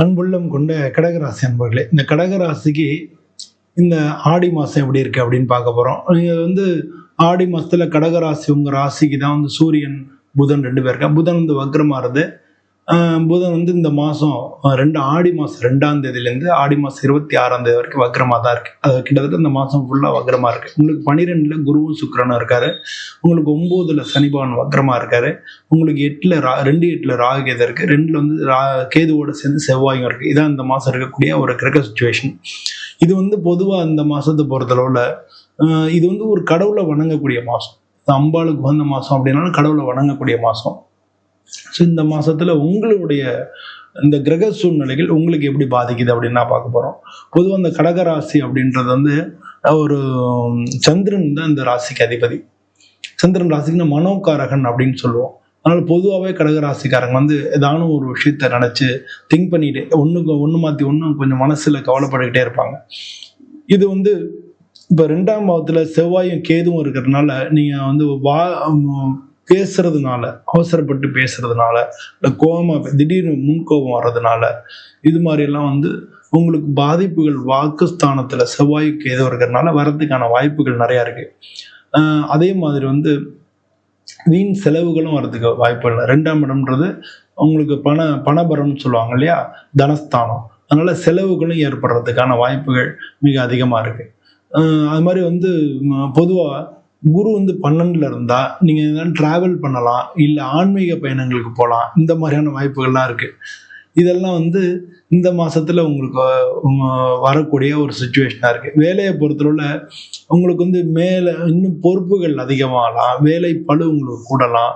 அன்புள்ளம் கொண்ட கடகராசி அன்பர்களே இந்த கடகராசிக்கு இந்த ஆடி மாதம் எப்படி இருக்கு அப்படின்னு பார்க்க போகிறோம் நீங்கள் வந்து ஆடி மாதத்தில் கடகராசி உங்கள் ராசிக்கு தான் வந்து சூரியன் புதன் ரெண்டு பேர் இருக்கா புதன் வந்து வக்ரமாக இருந்து புதன் வந்து இந்த மாதம் ரெண்டு ஆடி மாதம் ரெண்டாம் தேதியிலேருந்து ஆடி மாதம் இருபத்தி ஆறாம் தேதி வரைக்கும் வக்ரமாக தான் இருக்குது அது கிட்டத்தட்ட இந்த மாதம் ஃபுல்லாக வக்ரமாக இருக்குது உங்களுக்கு பன்னிரெண்டில் குருவும் சுக்கரனும் இருக்காரு. உங்களுக்கு ஒம்போதுல சனிபவன் வக்ரமாக இருக்காரு. உங்களுக்கு எட்டில் ரா ரெண்டு எட்டில் ராகு கேது இருக்குது ரெண்டில் வந்து ரா கேதுவோட சேர்ந்து செவ்வாயும் இருக்குது இதான் இந்த மாதம் இருக்கக்கூடிய ஒரு கிரக சுச்சுவேஷன் இது வந்து பொதுவாக இந்த மாதத்தை பொறுத்தளவில் இது வந்து ஒரு கடவுளை வணங்கக்கூடிய மாதம் அம்பாளுக்கு உகந்த மாதம் அப்படின்னாலும் கடவுளை வணங்கக்கூடிய மாதம் ஸோ இந்த மாதத்தில் உங்களுடைய இந்த கிரக சூழ்நிலைகள் உங்களுக்கு எப்படி பாதிக்குது அப்படின்னு நான் பார்க்க போகிறோம் பொதுவாக இந்த கடகராசி அப்படின்றது வந்து ஒரு சந்திரன் தான் இந்த ராசிக்கு அதிபதி. சந்திரன் ராசிக்குன்னா மனோகாரகன் அப்படின்னு சொல்லுவோம். அதனால் பொதுவாகவே கடகராசிக்காரங்க வந்து ஏதானும் ஒரு விஷயத்த நினச்சி திங்க் பண்ணிட்டு ஒன்றுக்கு ஒன்று மாற்றி ஒன்று கொஞ்சம் மனசில் கவலைப்பட்டுக்கிட்டே இருப்பாங்க. இது வந்து இப்போ ரெண்டாம் பாவத்தில் செவ்வாயும் கேதுவும் இருக்கிறதுனால நீங்கள் வந்து வா பேசுறதுனால அவசரப்பட்டு பேசுறதுனால இல்லை கோபமாக திடீர்னு முன்கோபம் வர்றதுனால இது மாதிரியெல்லாம் வந்து உங்களுக்கு பாதிப்புகள் வாக்குஸ்தானத்தில் செவ்வாய்க்கு எதுவும் இருக்கிறதுனால வர்றதுக்கான வாய்ப்புகள் நிறையா இருக்கு. அதே மாதிரி வந்து வீண் செலவுகளும் வர்றதுக்கு வாய்ப்பு இல்லை ரெண்டாம் இடம்ன்றது உங்களுக்கு பண பணபரம்னு சொல்லுவாங்க இல்லையா? தனஸ்தானம். அதனால செலவுகளும் ஏற்படுறதுக்கான வாய்ப்புகள் மிக அதிகமாக இருக்கு. அது மாதிரி வந்து பொதுவாக குரு வந்து பன்னெண்டுல இருந்தா நீங்க எதாவது டிராவல் பண்ணலாம் இல்லை ஆன்மீக பயணங்களுக்கு போகலாம் இந்த மாதிரியான வாய்ப்புகள்லாம் இருக்கு. இதெல்லாம் வந்து இந்த மாசத்துல உங்களுக்கு வரக்கூடிய ஒரு சுச்சுவேஷனா இருக்கு. வேலையை பொறுத்தளவுல உங்களுக்கு வந்து மேல இன்னும் பொறுப்புகள் அதிகமாகலாம். வேலை பளு உங்களுக்கு கூடலாம்.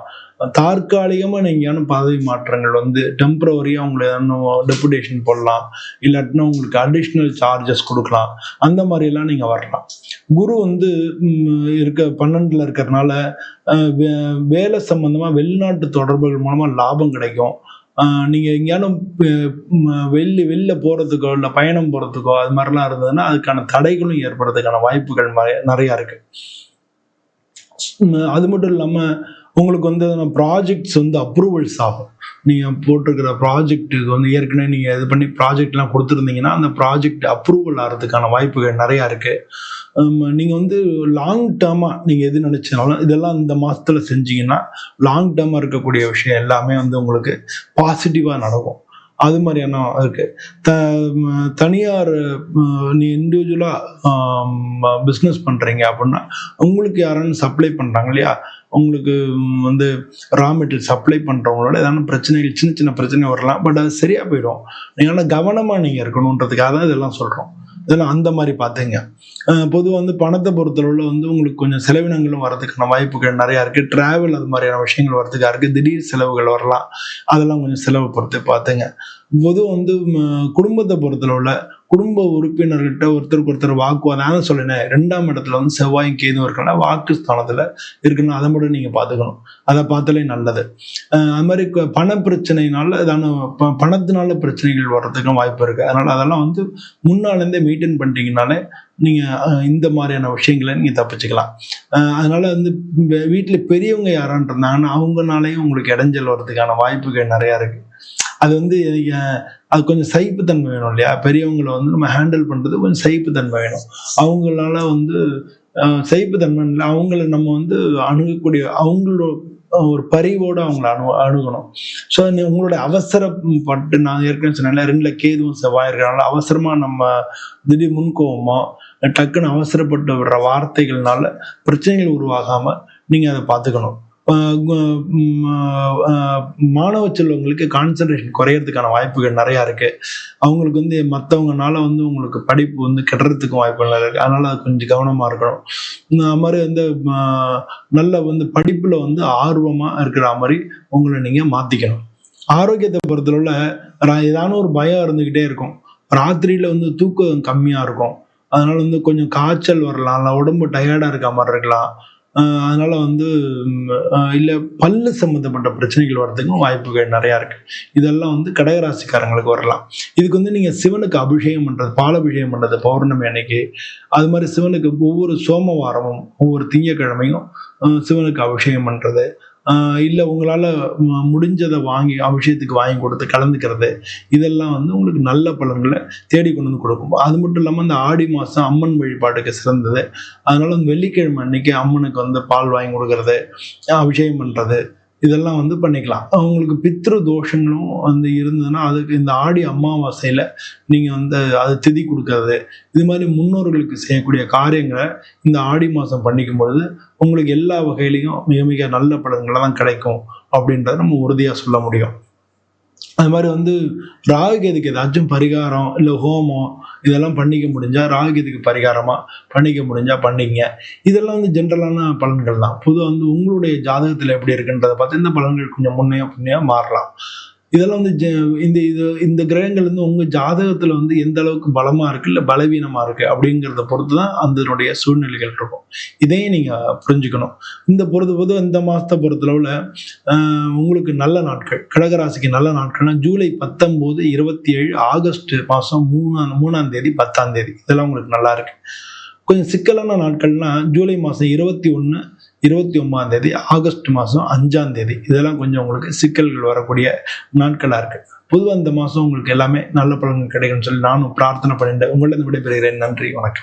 தற்காலிகமா நீங்க பதவி மாற்றங்கள் வந்து டெம்பரவரியா உங்களை டெபுடேஷன் போடலாம். இல்லாட்டினா உங்களுக்கு அடிஷ்னல் சார்ஜஸ் கொடுக்கலாம். அந்த மாதிரி எல்லாம் நீங்க வரலாம். குரு வந்து இருக்க பன்னெண்டுல இருக்கிறதுனால வே- வேலை சம்பந்தமா வெளிநாட்டு தொடர்புகள் மூலமா லாபம் கிடைக்கும். நீங்கள் எங்கேயாலும் வெளில வெளில போகிறதுக்கோ இல்லை பயணம் போகிறதுக்கோ அது மாதிரிலாம் இருந்ததுன்னா அதுக்கான தடைகளும் ஏற்படுறதுக்கான வாய்ப்புகள் நிறையா நிறைய இருக்கு. அது மட்டும் இல்லாமல் உங்களுக்கு வந்து ப்ராஜெக்ட்ஸ் வந்து அப்ரூவல்ஸ் ஆகும். நீங்கள் போட்டிருக்கிற ப்ராஜெக்ட்டுக்கு வந்து ஏற்கனவே நீங்கள் இது பண்ணி ப்ராஜெக்ட்லாம் கொடுத்துருந்தீங்கன்னா அந்த ப்ராஜெக்ட் அப்ரூவல் ஆகிறதுக்கான வாய்ப்புகள் நிறையா இருக்குது நீங்கள் வந்து லாங் டேர்மாக நீங்கள் எது நினச்சினாலும் இதெல்லாம் இந்த மாதத்தில் செஞ்சீங்கன்னா லாங் டேர்மாக இருக்கக்கூடிய விஷயம் எல்லாமே வந்து உங்களுக்கு பாசிட்டிவாக நடக்கும். அது மாதிரியான இருக்குது த தனியார் நீ இண்டிவிஜுவலாக பிஸ்னஸ் பண்ணுறீங்க அப்படின்னா உங்களுக்கு யாராலும் சப்ளை பண்ணுறாங்க இல்லையா? உங்களுக்கு வந்து ரா மெட்டீரியல் சப்ளை பண்ணுறவங்களோட ஏதாவது பிரச்சனைகள் சின்ன சின்ன பிரச்சனை வரலாம். பட் அது சரியாக போயிடும். நீங்கள் ஆனால் நீங்கள் இருக்கணுன்றதுக்காக தான் இதெல்லாம் சொல்கிறோம் இதெல்லாம் அந்த மாதிரி பார்த்தீங்க பொதுவாக வந்து பணத்தை பொறுத்தளவில் வந்து உங்களுக்கு கொஞ்சம் செலவினங்களும் வரதுக்கான வாய்ப்புகள் நிறையா இருக்குது ட்ராவல் அது மாதிரியான விஷயங்கள் வரதுக்காக இருக்குது திடீர் செலவுகள் வரலாம். அதெல்லாம் கொஞ்சம் செலவு பொறுத்து பார்த்துங்க பொதுவாக வந்து குடும்பத்தை பொறுத்தளவில் குடும்ப உறுப்பினர்கிட்ட ஒருத்தருக்கு ஒருத்தர் வாக்குவாதம் நான் ரெண்டாம் இடத்துல வந்து செவ்வாயும் கேதும் இருக்குன்னா வாக்கு ஸ்தானத்தில் இருக்குன்னா அதை மட்டும் நீங்கள் பார்த்துக்கணும். அதை பார்த்தாலே நல்லது. அது மாதிரி பண பிரச்சனைனால அதான ப- பணத்தினால பிரச்சனைகள் வர்றதுக்கும் வாய்ப்பு இருக்குது அதனால் அதெல்லாம் வந்து முன்னாலேருந்தே மெயின்டைன் பண்ணிட்டீங்கனாலே நீங்கள் இந்த மாதிரியான விஷயங்களை நீங்கள் தப்பிச்சுக்கலாம். அதனால் வந்து வீட்டில் பெரியவங்க யாரான் இருந்தாங்கன்னா அவங்கனாலையும் உங்களுக்கு இடைஞ்சல் வர்றதுக்கான வாய்ப்புகள் நிறையா இருக்குது அது வந்து அது கொஞ்சம் சகிப்புத்தன்மை வேணும் இல்லையா? பெரியவங்களை வந்து நம்ம ஹேண்டில் பண்ணுறது கொஞ்சம் சகிப்புத்தன்மை வேணும். அவங்களால வந்து சகிப்புத்தன்மை இல்லை. அவங்கள நம்ம வந்து அணுகக்கூடிய அவங்களோட ஒரு பரிவோடு அவங்கள அணு அணுகணும். ஸோ உங்களோட அவசரப்பட்டு நான் ஏற்கனவே சொன்னேன்ல ரெண்டுல கேதுவும் செவ்வாய் இருக்கிறனால அவசரமாக நம்ம திடீர் முன்கோவமோ டக்குன்னு அவசரப்பட்டு விடுற வார்த்தைகள்னால பிரச்சனைகள் உருவாகாமல் நீங்கள் அதை பார்த்துக்கணும். மாணவ செல்வங்களுக்கு கான்சன்ட்ரேஷன் குறையறதுக்கான வாய்ப்புகள் நிறையா இருக்கு. அவங்களுக்கு வந்து மற்றவங்கனால வந்து உங்களுக்கு படிப்பு வந்து கெடுறதுக்கும் வாய்ப்புகள் நிறைய இருக்கு. அதனால அது கொஞ்சம் கவனமாக இருக்கணும். இந்த மாதிரி வந்து நல்ல வந்து படிப்பில் வந்து ஆர்வமாக இருக்கிற மாதிரி உங்களை நீங்கள் மாற்றிக்கணும் ஆரோக்கியத்தை பொறுத்தளவுல ரா- ஏதான ஒரு பயம் இருந்துக்கிட்டே இருக்கும். ராத்திரியில் வந்து தூக்கம் கம்மியாக இருக்கும். அதனால வந்து கொஞ்சம் காய்ச்சல் வரலாம். இல்லை உடம்பு டயர்டாக இருக்க மாதிரி இருக்கலாம். அதனால வந்து இல்லை பல்லு சம்மந்தப்பட்ட பிரச்சனைகள் வர்றதுக்கும் வாய்ப்புகள் நிறையா இருக்கு. இதெல்லாம் வந்து கடகராசிக்காரங்களுக்கு வரலாம். இதுக்கு வந்து நீங்கள் சிவனுக்கு அபிஷேகம் பண்ணுறது பாலாபிஷேகம் பண்ணுறது பௌர்ணமி அன்னைக்கு. அது மாதிரி சிவனுக்கு ஒவ்வொரு சோமவாரமும் ஒவ்வொரு திங்கக்கிழமையும் சிவனுக்கு அபிஷேகம் பண்ணுறது இல்லை உங்களால் முடிஞ்சதை வாங்கி அபிஷேகத்துக்கு வாங்கி கொடுத்து கலந்துக்கிறது இதெல்லாம் வந்து உங்களுக்கு நல்ல பலன்களை தேடி கொண்டு வந்து கொடுக்கும். அது மட்டும் இல்லாமல் அந்த ஆடி மாதம் அம்மன் வழிபாட்டுக்கு சிறந்தது. அதனால வெள்ளிக்கிழமை அன்னைக்கு அம்மனுக்கு வந்து பால் வாங்கி கொடுக்கறது அபிஷேகம் பண்ணுறது இதெல்லாம் வந்து பண்ணிக்கலாம். அவங்களுக்கு பித்ரு தோஷங்களும் வந்து இருந்ததுன்னா அதுக்கு இந்த ஆடி அமாவாசையில் நீங்கள் வந்து அது திதி கொடுக்கறது இது மாதிரி முன்னோர்களுக்கு செய்யக்கூடிய காரியங்களை இந்த ஆடி மாதம் பண்ணிக்கும் பொழுது உங்களுக்கு எல்லா வகையிலையும் மிக மிக நல்ல பலன்களை தான் கிடைக்கும் அப்படின்றத நம்ம உறுதியாக சொல்ல முடியும். அது மாதிரி வந்து ராகுகேதுக்கு ஏதாச்சும் பரிகாரம் இல்லை ஹோமம் இதெல்லாம் பண்ணிக்க முடிஞ்சால் ராகுகேதுக்கு பரிகாரமாக பண்ணிக்க முடிஞ்சால் பண்ணிங்க. இதெல்லாம் வந்து ஜென்ரலான பலன்கள் தான். பொதுவாக வந்து உங்களுடைய ஜாதகத்தில் எப்படி இருக்குன்றதை பார்த்து இந்த பலன்கள் கொஞ்சம் முன்னையா பின்னையா மாறலாம். இதெல்லாம் வந்து இந்த இது இந்த கிரகங்கள் வந்து உங்கள் ஜாதகத்தில் வந்து எந்த அளவுக்கு பலமாக இருக்குது இல்லை பலவீனமாக இருக்குது அப்படிங்கிறத பொறுத்து தான் அதனுடைய சூழ்நிலைகள் இருக்கும். இதையும் நீங்கள் புரிஞ்சுக்கணும். இந்த பொறுத்து பொது இந்த மாதத்தை பொறுத்தளவில் உங்களுக்கு நல்ல நாட்கள். கடகராசிக்கு நல்ல நாட்கள்னா ஜூலை பத்தொம்போது இருபத்தி ஏழு ஆகஸ்ட் மாதம் மூணாம் மூணாம் தேதி பத்தாம் தேதி. இதெல்லாம் உங்களுக்கு நல்லா இருக்கு. கொஞ்சம் சிக்கலான நாட்கள்னா ஜூலை மாதம் இருபத்தி ஒன்று இருபத்தி ஒன்பதாம் தேதி ஆகஸ்ட் மாதம் அஞ்சாம் தேதி. இதெல்லாம் கொஞ்சம் உங்களுக்கு சிக்கல்கள் வரக்கூடிய நாட்களாக இருக்குது பொதுவாக இந்த மாதம் உங்களுக்கு எல்லாமே நல்ல பலன்கள் கிடைக்கும்னு சொல்லி நானும் பிரார்த்தனை பண்ணிட்டு உங்களிடம் விடைபெறுகிறேன். நன்றி வணக்கம்.